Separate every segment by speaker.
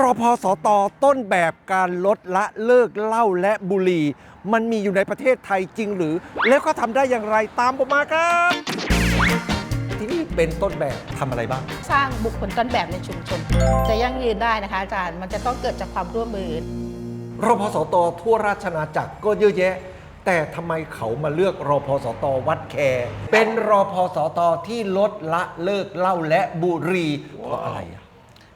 Speaker 1: รอพอสตต้นแบบการลดละเลิกเหล้าและบุหรี่ มันมีอยู่ในประเทศไทยจริงหรือ แล้วก็ทำได้อย่างไรตามผมมาครับ ที่นี่เป็นต้นแบบทำอะไรบ้าง
Speaker 2: สร้างบุคคลต้นแบบในชุมชน จะยั่งยืนได้นะคะอาจารย์มันจะต้องเกิดจากความร่วมมือ
Speaker 1: รพสตทั่วราชอาณาจักรก็เยอะแยะ แต่ทำไมเขามาเลือกรพสตวัดแคเป็นรพสตที่ลดละเลิกเหล้าและบุหรี่เพราะอะไรอะ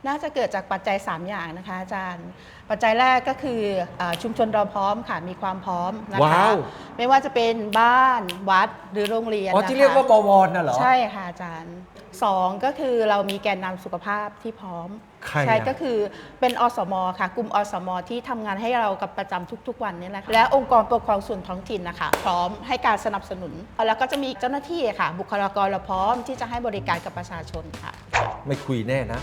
Speaker 2: น่าจะเกิดจากปัจจัย 3 อย่างนะคะอาจารย์ ปัจจัยแรกก็คือเออชุมชนเราพร้อมค่ะมีความพร้อมนะคะ
Speaker 1: ว้าว
Speaker 2: ไม่ว่าจะเป็นบ้านวัดหรือโรงเรียน
Speaker 1: อ๋อ
Speaker 2: นะคะ
Speaker 1: ที่เรียกว่าบวรน่ะเหรอ
Speaker 2: ใช่ค่ะอาจารย์สองก็คือเรามีแกนนำสุขภาพที่พร้อม
Speaker 1: ใคร
Speaker 2: ใช่
Speaker 1: อะ
Speaker 2: ก็คือเป็นอสมค่ะ กลุ่มอสม ที่ทำงานให้เรากับประจำทุก ๆ วันนี่แหละและองค์กรปกครองส่วนท้องถิ่นนะคะ พร้อมให้การสนับสนุน แล้วก็จะมีเจ้าหน้าที่ค่ะ บุคลากรเราพร้อมที่จะให้บริการกับประชาชนค่ะ
Speaker 1: ไม่คุยแน่นะ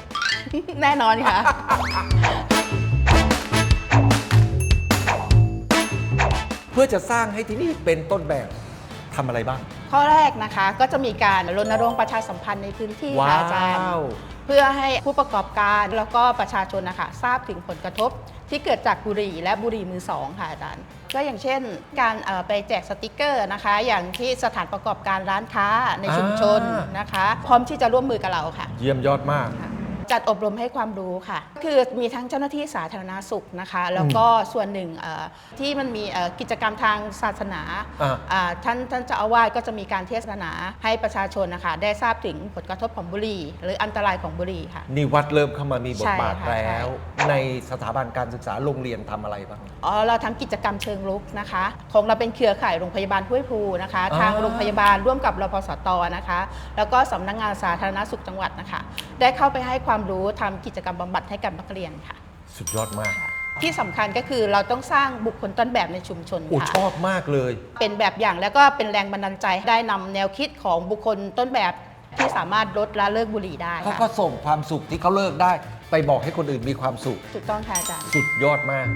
Speaker 2: แน่นอนค่ะ
Speaker 1: เพื่อจะสร้างให้ที่นี่เป็นต้นแบบทำอะไรบ้าง
Speaker 2: ข้อแรกนะคะก็จะมีการรณรงค์ประชาสัมพันธ์ในพื้นที่ค่ะอาจารย์
Speaker 1: ว้าว
Speaker 2: เพื่อให้ผู้ประกอบการแล้วก็ประชาชนนะคะทราบถึงผลกระทบที่เกิดจากบุหรี่และบุหรี่มือสองค่ะอาจารย์ ก็อย่างเช่น การเอ่อไปแจกสติกเกอร์นะคะ อย่างที่สถานประกอบการร้านค้าในชุมชน
Speaker 1: อ่าน
Speaker 2: นะคะ พร้อมที่จะร่วมมือกับเราค่ะ
Speaker 1: เยี่ยมยอดมาก
Speaker 2: จัดอบรมให้ความรู้ค่ะ คือมีทั้งเจ้าหน้าที่สาธารณสุขนะคะ แล้วก็ส่วนหนึ่งเอ่อที่มันมีเอ่อกิจกรรมทางศาสนา
Speaker 1: อ่า
Speaker 2: อ่าท่านท่านเจ้าอาวาสก็จะมีการเทศนาให้ประชาชนนะคะ ได้ทราบถึงผลกระทบของบุหรี่ หรืออันตรายของบุหรี่ค่ะ
Speaker 1: นี่วัดเริ่มเข้ามามีบทบาท
Speaker 2: ใช่ค่ะ
Speaker 1: แล้ว ในสถาบันการศึกษาโรงเรียนทำอะไรบ้าง
Speaker 2: อ๋อเราทำกิจกรรมเชิงรุกนะคะ ของเราเป็นเครือข่ายโรงพยาบาลห้วยภูนะคะ
Speaker 1: อ่า
Speaker 2: ทางโรงพยาบาลร่วมกับรพสตนะคะ แล้วก็สำนักงานสาธารณสุขจังหวัดนะคะ ได้เข้าไปให้ความรู้ทำกิจกรรมบำบัดให้กับนักเรียนค่ะ
Speaker 1: สุดยอดมาก
Speaker 2: ที่สำคัญก็คือเราต้องสร้างบุคคลต้นแบบในชุมชน
Speaker 1: โอ้
Speaker 2: ค่ะ
Speaker 1: ชอบมากเลย
Speaker 2: เป็นแบบอย่างแล้วก็เป็นแรงบันดาลใจได้นำแนวคิดของบุคคลต้นแบบที่สามารถลดละเลิกบุหรี่ได้
Speaker 1: เขา
Speaker 2: ค่ะ
Speaker 1: ก็ส่งความสุขที่เขาเลิกได้ ไปบอกให้คนอื่นมีความสุข
Speaker 2: ถูกต้องค่ะอาจารย์
Speaker 1: สุดยอดมาก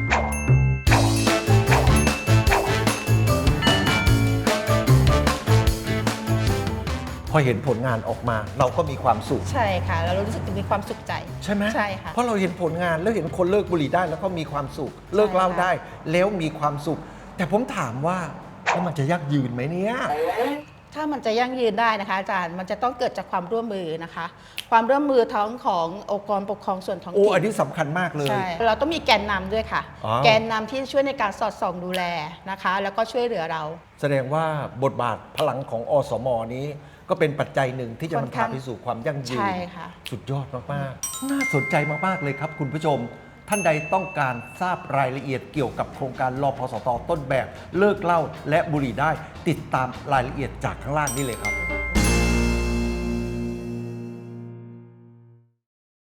Speaker 1: อเห็นผลงานออกมา เราก็มีความสุข
Speaker 2: ใช่ค่ะเรารู้สึกถึงมีความสุขใจ
Speaker 1: ใช่ไหม
Speaker 2: ใช่ค่ะ
Speaker 1: เพราะเราเห็นผลงานแล้วเห็นคนเลิกบุหรี่ได้แล้วก็มีความสุข เลิกเหล้า
Speaker 2: ค่ะ
Speaker 1: ได้แล้วมีความสุข แต่ผมถามว่าแล้วมันจะยั่งยืนไหมเนี่ย
Speaker 2: ถ้ามันจะยั่งยืนได้นะคะอาจารย์มันจะต้องเกิดจากความร่วมมือนะคะ ความร่วมมือทั้งขององค์กรปกครองส่วนท้อง
Speaker 1: โอ้
Speaker 2: ถิ่น
Speaker 1: อันนี้สำคัญมากเลย
Speaker 2: ใช่เราต้องมีแกนนำด้วยค่ะ
Speaker 1: อ๋อ
Speaker 2: แกนนำที่ช่วยในการสอดส่องดูแลนะคะ แล้วก็ช่วยเหลือเรา
Speaker 1: แสดงว่าบทบาทพลังของอสมนี้ ก็เป็นปัจจัยหนึ่งที่จะ
Speaker 2: ค่อน
Speaker 1: นำ
Speaker 2: ข้า
Speaker 1: พางไปสู่ความยั่งยืน
Speaker 2: ใช่ค่ะ
Speaker 1: สุดยอดมาก ๆ น่าสนใจมาก ๆ เลยครับ คุณผู้ชม ท่านใดต้องการทราบรายละเอียดเกี่ยวกับโครงการรอพสตต้นแบบ เลิกเหล้าและบุหรี่ได้ ติดตามรายละเอียดจากข้างล่างนี้เลยครับ